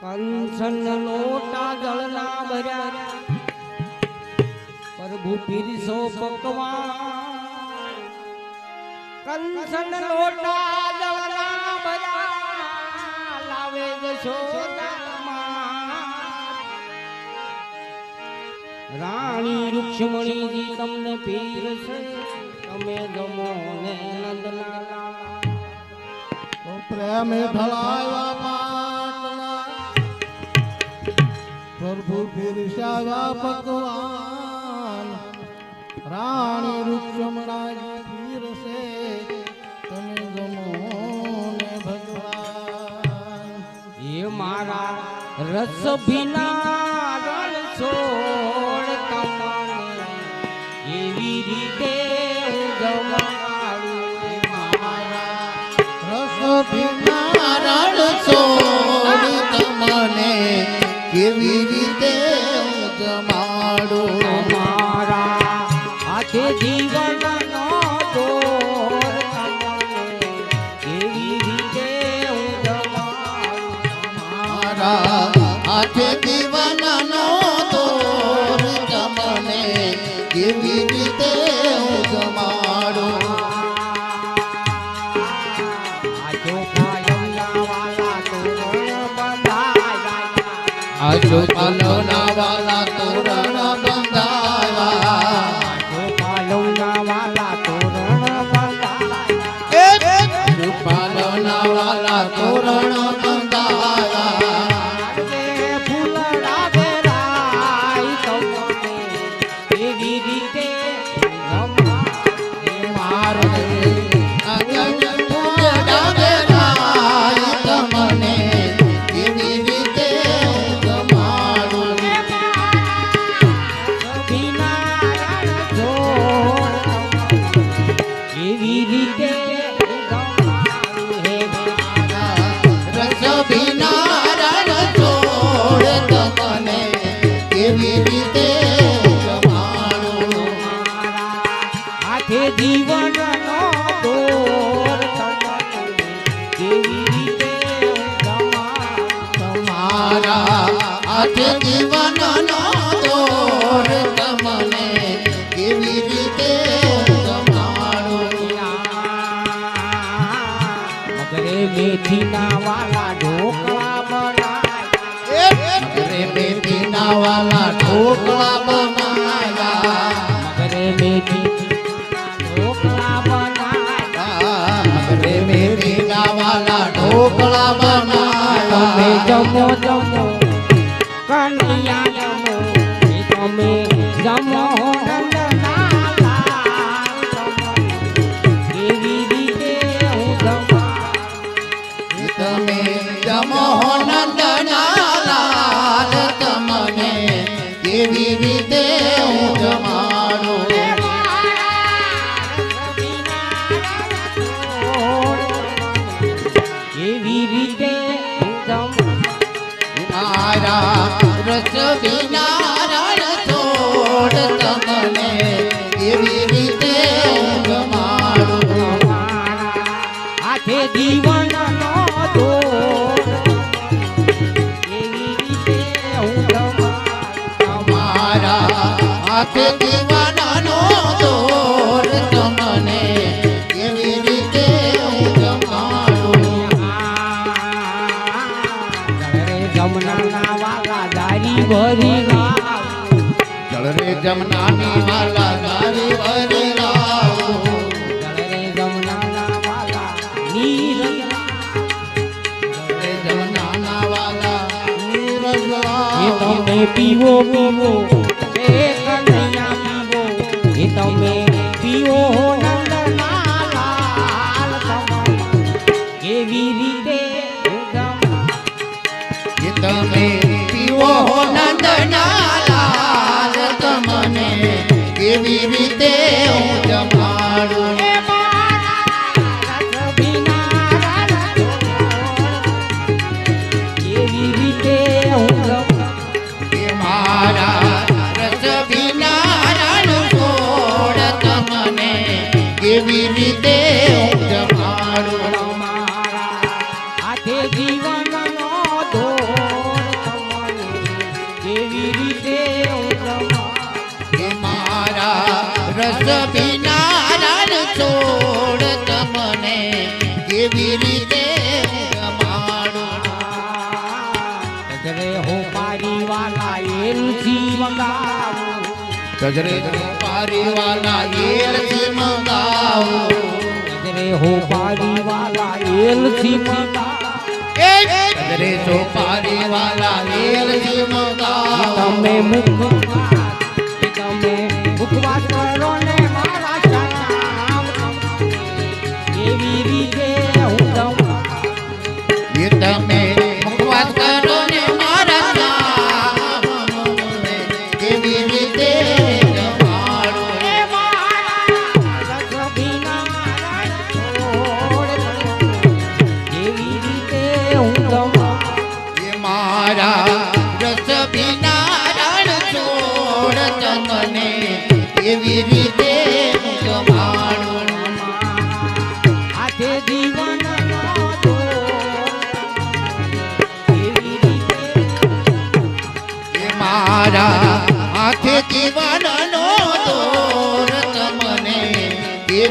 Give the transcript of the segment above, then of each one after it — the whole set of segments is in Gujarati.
કંસન લોટા જળના ભર્યા. પ્રભુ પીરસો પકવાન કંસન લોટા જળના ભર્યા. લાવે જશો રાણી રૂક્ષ્મણીજી તમને પીરસે. તમે જમો ને નંદલાલા. પ્રેમે ઢળાયા પાટલા પ્રભુ પીરસાયા ભગવાન. રાણી રૂક્ષમણાજી પીરસે તમે ને ભગવાન. એ મારા રસ ભીના આજો પાલવના વાલા તોરણ બંધાયા. રસ જમો કન્યા જમો તમે જમો એવી રીતે. તમે જમો નંદના તમને રીતે જમાડું એવી રીતે જમાડું. હાથે દીવાનાનો દોર તમને કેવી રીતે હું જમાડું જળરે વાલા દારી ભરી જમનાની વાલા ગારી ભરી લાવું. જળરે જમનાના વાલા નીર રે જમનાના વાલા નીરજ એ તમે પીવો પીવો. એ કનૈયા પીવો. એ તમે પીવો કેવી રીતે હું જમાડું હાથ ભીના કેવી રીતે ગજરે પારી વાલા એલથી એલથી મંગાવો. ગજરે જો પારી તમે મુખવાસ કરો ને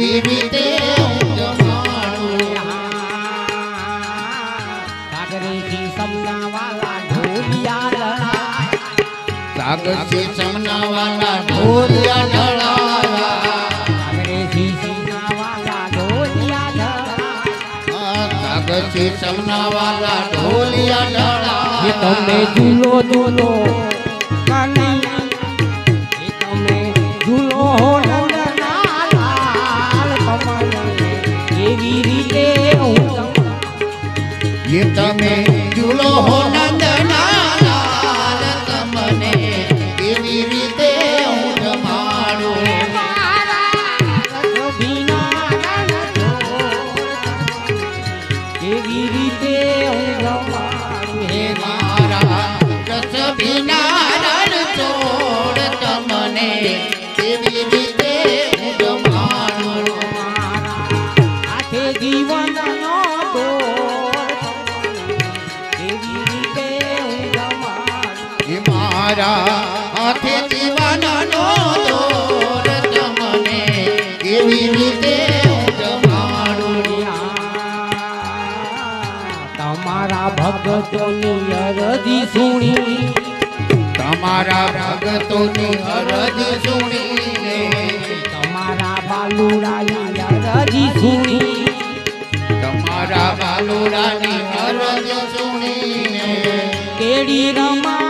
કેવી રીતે સાગરથી ચમનાવાલા ઢોલિયા ઢળાયા સાગરેથી ચમનાવાલા ઢોલિયા ઢળાયા સાગરથી ચમનાવાલા ઢોલિયા ઢળાયા તમે ઝૂલો ઝૂલો તમે ચૂલો હોના તમારા ભગતોની અરજી સુણી. તમારા ભગતોની અરજી સુણી તમારા બાલુડાની અરજી સુણી. તમારા બાલુડાની અરજી સુણી કેડી રમા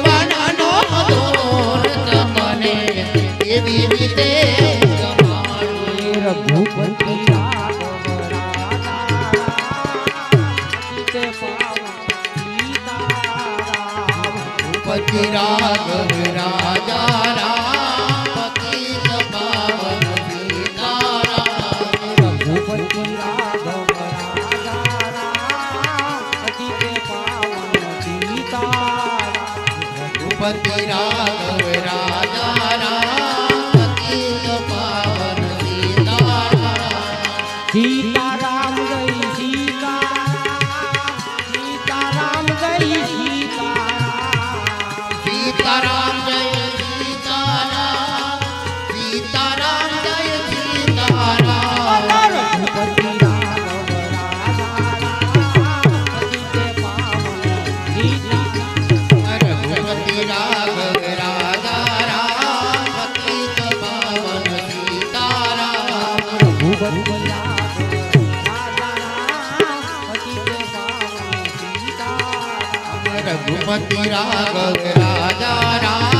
પતિ રામ પતિ રાઘવ રાજા રામ.